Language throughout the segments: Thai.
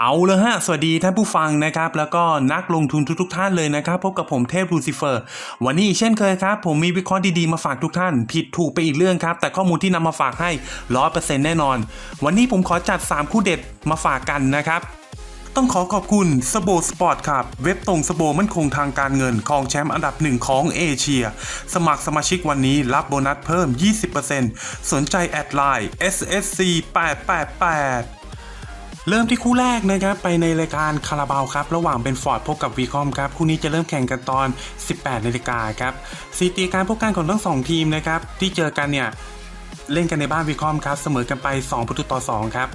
เอาเลยฮะ สวัสดีท่านผู้ฟังนะครับ แล้วก็นักลงทุนทุกๆท่านเลยนะครับ พบกับผมเทพลูซิเฟอร์ วันนี้เช่นเคยครับ ผมมีวิเคราะห์ดีๆมาฝากทุกท่าน ผิดถูกไปอีกเรื่องครับ แต่ข้อมูลที่นำมาฝากให้ร้อยเปอร์เซ็นต์แน่นอน วันนี้ผมขอจัด 3 คู่เด็ดมาฝากกันนะครับ ต้องขอขอบคุณสโบสปอร์ตครับ เว็บตรงสโบมั่นคงทางการเงินของแชมป์อันดับหนึ่งของเอเชีย สมัครสมาชิกวันนี้รับโบนัสเพิ่ม 20%สนใจแอดไลน์ ssc 888 เริ่มที่คู่แรกนะครับไปในรายการคาราบาวครับระหว่างเป็นฟอร์ดพบกับวีคอมครับคู่นี้จะเริ่มแข่งกันตอน 18นาฬิกาครับสถิติการพบกันของทั้งสองทีมนะครับที่เจอกันเนี่ยเล่นกันในบ้านวีคอมครับเสมอกันไป 2 ประตูต่อ 2 ครับ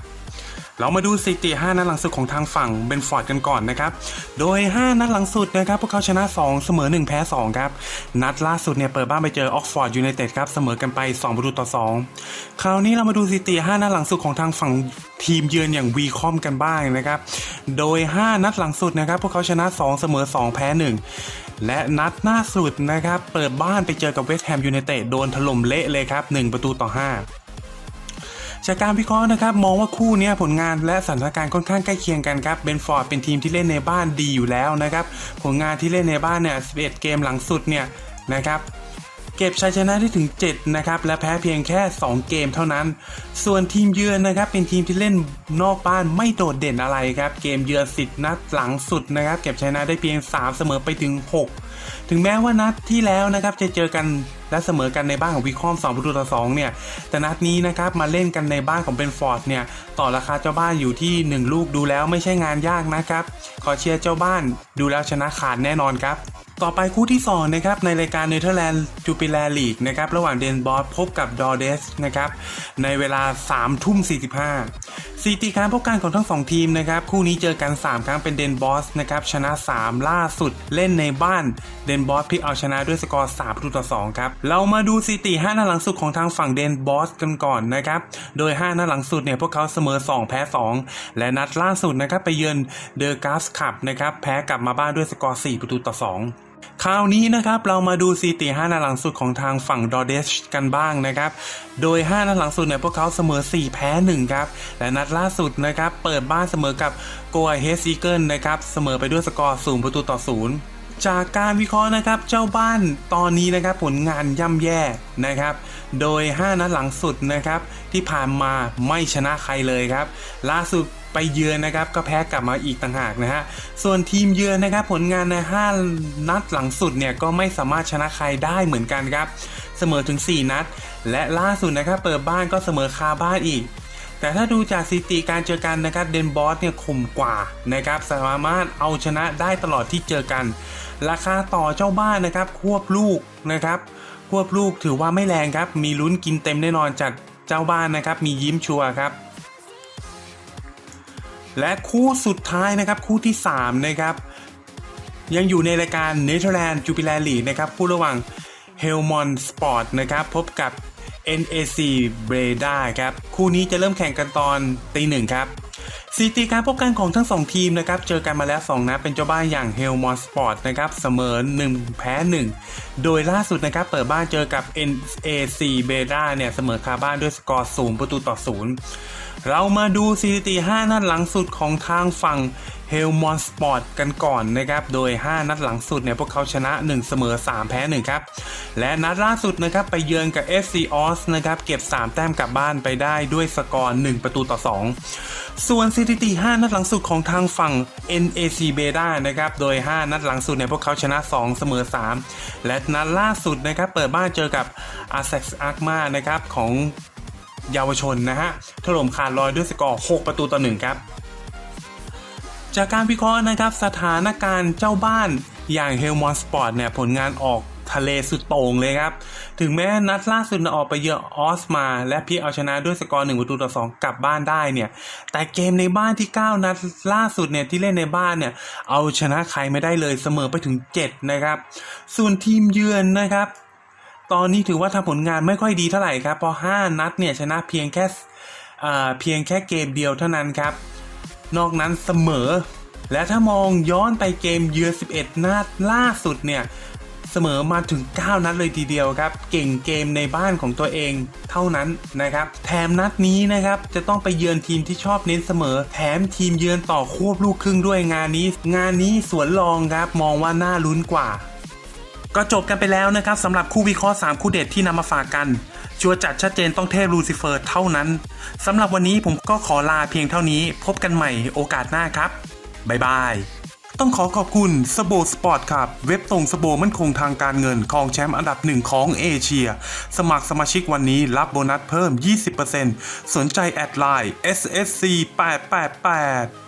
เรามาดูสถิติ 5 นัดหลังสุดของทางฝั่งเบนฟอร์ดกันก่อนนะครับ โดย 5 นัดหลังสุดนะครับพวกเขาชนะ 2 เสมอ 1 แพ้ 2 ครับ นัดล่าสุดเนี่ยเปิดบ้านไปเจอออกฟอร์ดยูไนเต็ดครับเสมอกันไป 2 ประตูต่อ 2 คราวนี้เรามาดูสถิติ 5 นัดหลังสุดของทางฝั่งทีมเยือนอย่างวีคอมกันบ้างนะครับ โดย 5 นัดหลังสุดนะครับพวกเขาชนะ 2 เสมอ 2 แพ้ 1 และนัดหน้าสุดนะครับเปิดบ้านไปเจอกับเวสต์แฮมยูไนเต็ดโดนถล่มเละเลยครับ 1 ประตูต่อ 5 จากการวิเคราะห์นะครับมองว่าคู่นี้ผลงานและสถานการณ์ค่อนข้างใกล้เคียงกันครับเบนฟอร์ดเป็นทีมที่เล่นในบ้านดีอยู่แล้วนะครับผลงานที่เล่นในบ้านเนี่ย11 เกมหลังสุดเนี่ยนะครับ เก็บชัยชนะได้ถึง 7 นะครับ และแพ้เพียงแค่ 2 เกมเท่านั้น ส่วนทีมเยือนนะครับ เป็นทีมที่เล่นนอกบ้านไม่โดดเด่นอะไรครับ เกมเยือน10นัดหลังสุดนะครับ เก็บชัยชนะได้เพียง 3 เสมอไปถึง 6 ถึงแม้ว่านัดที่แล้วนะครับจะเจอกันและเสมอกันในบ้านของวิคอม2ประตูต่อ2เนี่ย แต่นัดนี้นะครับมาเล่นกันในบ้านของเบนฟอร์ดเนี่ย ต่อราคาเจ้าบ้านอยู่ที่ 1 ลูกดูแล้วไม่ใช่งานยากนะครับ ขอเชียร์เจ้าบ้านดูแล้วชนะขาดแน่นอนครับ ต่อไปคู่ที่2นะครับในรายการเนเธอร์แลนด์จูปิแลลีกนะครับระหว่างเดนบอสพบกับดอเดสนะครับในเวลา3ทุ่ม45สถิติการพบกันของทั้งสองทีมนะครับคู่นี้เจอกัน 3 ครั้งเป็นเดนบอสนะครับชนะ 3 ล่าสุดเล่นในบ้านเดนบอสพลิกเอาชนะด้วยสกอร์3ประตูต่อ2ครับเรามาดูสถิติ5นัดหลังสุดของทางฝั่งเดนบอสกันก่อนนะครับโดย 5นัดหลังสุดเนี่ยพวกเขาเสมอ 2 แพ้ 2 และนัดล่าสุดนะครับไปเยือนเดอะกาสคับนะครับแพ้กลับมาบ้านด้วยสกอร์4ประตูต่อ2 คราวนี้นะครับเรามาดูสถิติ5นัดหลังสุดของทางฝั่งดอเดชกันบ้างนะครับ โดย 5นัดหลังสุดเนี่ยพวกเขาเสมอ 4 แพ้ 1 ครับ และนัดล่าสุดนะครับเปิดบ้านเสมอกับโกอเฮสอีเกิลนะครับเสมอไปด้วยสกอร์0ประตูต่อ 0 จากการวิเคราะห์นะครับเจ้าบ้านตอนนี้นะครับผลงานย่ำแย่นะครับ โดย 5 นัดหลังสุดนะครับที่ผ่านมาไม่ชนะใครเลยครับ ล่าสุด ไปเยือนนะครับก็แพ้กลับมาอีกต่างหากนะฮะส่วนทีมเยือนนะครับผลงานใน 5 นัดหลังสุดเนี่ยก็ไม่สามารถชนะใครได้เหมือนกันครับเสมอถึง 4 นัด และล่าสุดนะครับเปิดบ้านก็เสมอคาบ้านอีก แต่ถ้าดูจากสถิติการเจอกันนะครับเดนบอสเนี่ยข่มกว่านะครับสามารถเอาชนะได้ตลอดที่เจอกัน ราคาต่อเจ้าบ้านนะครับควบลูกนะครับควบลูกถือว่าไม่แรงครับ มีลุ้นกินเต็มแน่นอนจากเจ้าบ้านนะครับ มียิ้มชัวร์ครับ และคู่สุดท้ายนะครับคู่ที่ 3 นะครับ ยังอยู่ในรายการเนเธอร์แลนด์จูปิแลลีนะครับคู่ระหว่างเฮลมอนสปอร์ตนะครับพบกับ NAC b r e d a ครับคู่นี้จะเริ่มแข่งกันตอนตีหนึ่งครับสถิติการพบกันของทั้ง 2 ทีมนะครับเจอกันมาแล้ว 2นัดเป็นเจ้าบ้านอย่าง h e l m o n Sport นะครับเสมอ 1 แพ้ 1 โดยล่าสุดนะครับเปิดบ้านเจอกับ NAC b r e d a เนี่ยเสมอคาบ้านด้วยสกอร์0ประตูต่อ 0 เรามาดูสถิติ 5 นัดหลังสุดของทางฝั่งเฮลมอนสปอร์ตกันก่อนนะครับ โดย 5 นัดหลังสุดเนี่ยพวกเขาชนะ 1 เสมอ 3 แพ้ 1 ครับ และนัดล่าสุดนะครับไปเยือนกับ FC o s นะครับเก็บ 3 แต้มกลับบ้านไปได้ด้วยสกอร์ 1 ประตูต่อ 2 ส่วนสถิติ 5 นัดหลังสุดของทางฝั่ง NAC b e d a นะครับ โดย 5 นัดหลังสุดเนี่ยพวกเขาชนะ 2 เสมอ 3 และนัดล่าสุดนะครับเปิดบ้านเจอกับ a s e x a r m a นะครับของ เยาวชนนะฮะถล่มขาดลอยด้วยสกอร์ 6 ประตูต่อ1ครับ จากการวิเคราะห์นะครับสถานการณ์เจ้าบ้านอย่างเฮลมอนสปอร์ตเนี่ยผลงานออกทะเลสุดโต่งเลยครับ ถึงแม้นัดล่าสุดออกไปเยือนออสมา และพีเอาชนะด้วยสกอร์1ประตูต่อ2กลับบ้านได้เนี่ย แต่เกมในบ้านที่ 9 นัดล่าสุดเนี่ยที่เล่นในบ้านเนี่ย เอาชนะใครไม่ได้เลยเสมอไปถึง 7 นะครับ ส่วนทีมเยือนนะครับ ตอนนี้ถือว่าทำผลงานไม่ค่อยดีเท่าไหร่ครับเพราะ5นัดเนี่ยชนะเพียงแค่เพียงแค่เกมเดียวเท่านั้นครับ นอกนั้นเสมอ และถ้ามองย้อนไปเกมเยือน11 นัดล่าสุดเนี่ยเสมอมาถึง 9 นัดเลยทีเดียวครับ เก่งเกมในบ้านของตัวเองเท่านั้นนะครับ แถมนัดนี้นะครับจะต้องไปเยือนทีมที่ชอบเน้นเสมอ แถมทีมเยือนต่อควบลูกครึ่งด้วยงานนี้ งานนี้สวนรองครับมองว่าน่าลุ้นกว่า ก็จบกันไปแล้วนะครับสำหรับคู่วิเคราะห์3คู่เด็ดที่นำมาฝากกัน ชัวร์จัดชัดเจนต้องเทพลูซิเฟอร์เท่านั้นสำหรับวันนี้ผมก็ขอลาเพียงเท่านี้ พบกันใหม่โอกาสหน้าครับบ๊ายบาย ต้องขอขอบคุณสโบสปอร์ตครับ เว็บตรงสโบมั่นคงทางการเงินของแชมป์อันดับหนึ่งของเอเชีย สมัครสมาชิกวันนี้รับโบนัสเพิ่ม 20%สนใจแอดไลน์ ssc 888